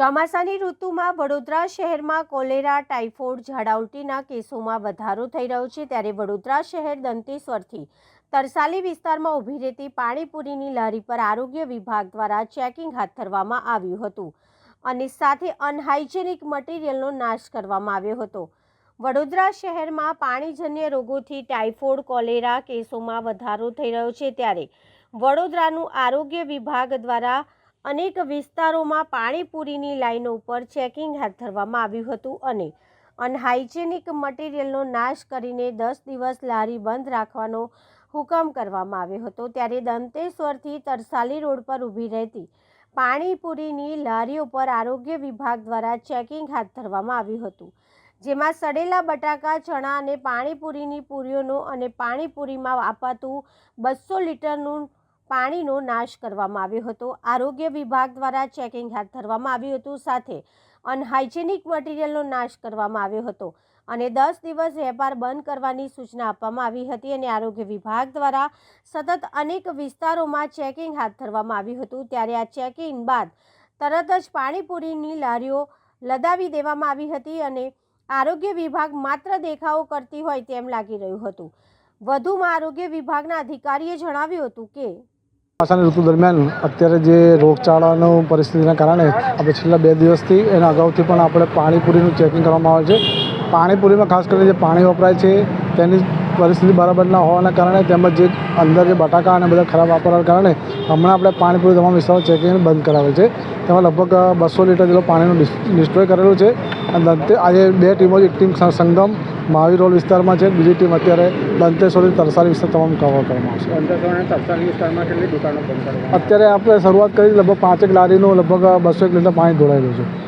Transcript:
ચોમાસાની ઋતુમાં વડોદરા શહેરમાં કોલેરા, ટાઇફોઇડ, ઝાડા કેસોમાં વધારો થઈ રહ્યો છે. ત્યારે વડોદરા શહેર દંતેશ્વરથી તરસાલી વિસ્તારમાં ઊભી રહેતી પાણીપુરીની લારી પર આરોગ્ય વિભાગ દ્વારા ચેકિંગ હાથ ધરવામાં આવ્યું હતું અને સાથે અનહાઇજેનિક મટીરિયલનો નાશ કરવામાં આવ્યો હતો. વડોદરા શહેરમાં પાણીજન્ય રોગોથી ટાઇફોઇડ, કોલેરા કેસોમાં વધારો થઈ રહ્યો છે. ત્યારે વડોદરાનું આરોગ્ય વિભાગ દ્વારા અનેક વિસ્તારોમાં પાણીપુરીની લાઈનો ઉપર ચેકિંગ હાથ ધરવામાં આવ્યું હતું અને અનહાઇજેનિક મટીરિયલનો નાશ કરીને દસ દિવસ લારી બંધ રાખવાનો હુકમ કરવામાં આવ્યો હતો. ત્યારે દંતેશ્વરથી તરસાલી રોડ પર ઊભી રહેતી પાણીપુરીની લારીઓ પર આરોગ્ય વિભાગ દ્વારા ચેકિંગ હાથ ધરવામાં આવ્યું હતું, જેમાં સડેલા બટાકા, ચણા અને પાણીપુરીની પૂરીઓનો અને પાણીપુરીમાં અપાતું બસો લીટરનું પાણીનો નાશ કરવામાં આવ્યો હતો. આરોગ્ય વિભાગ દ્વારા ચેકિંગ હાથ ધરવામાં આવ્યું હતું. સાથે અનહાઇજેનિક મટીરિયલનો નાશ કરવામાં આવ્યો હતો અને દસ દિવસ વેપાર બંધ કરવાની સૂચના આપવામાં આવી હતી અને આરોગ્ય વિભાગ દ્વારા સતત અનેક વિસ્તારોમાં ચેકિંગ હાથ ધરવામાં આવ્યું હતું. ત્યારે આ ચેકિંગ બાદ તરત જ પાણીપુરીની લારીઓ લદાવી દેવામાં આવી હતી અને આરોગ્ય વિભાગ માત્ર દેખાવો કરતી હોય તેમ લાગી રહ્યું હતું. વધુમાં આરોગ્ય વિભાગના અધિકારીએ જણાવ્યું હતું કે ચોમાસાની ઋતુ દરમિયાન અત્યારે જે રોગચાળાનું પરિસ્થિતિના કારણે આપણે છેલ્લા બે દિવસથી એના અગાઉથી પણ આપણે પાણીપુરીનું ચેકિંગ કરવામાં આવે છે. પાણીપુરીમાં ખાસ કરીને જે પાણી વપરાય છે, તેની પરિસ્થિતિ બરાબર ના હોવાના કારણે તેમજ જે અંદર જે બટાકા અને બધા ખરાબ વાપરવાના કારણે હમણાં આપણે પાણીપુરી તમામ વિસ્તારો ચેકિંગ બંધ કરાવે છે. તેમાં લગભગ બસો લીટર જેટલો પાણીનું ડિસ્ટ્રોય કરેલું છે. અને આજે બે ટીમો એક ટીમ સંગમ મહાવીર રોડ વિસ્તારમાં છે. બીજી ટીમ અત્યારે દંતેશ્વરી તરસાલી વિસ્તાર તમામ કવર કરવામાં આવશે. અંતરસોને તરસાલી વિસ્તારમાં કેટલી દુકાનો અત્યારે આપણે શરૂઆત કરી લગભગ પાંચેક લારીનું લગભગ બસો એક લીટર પાણી ઢોળાયેલું છે.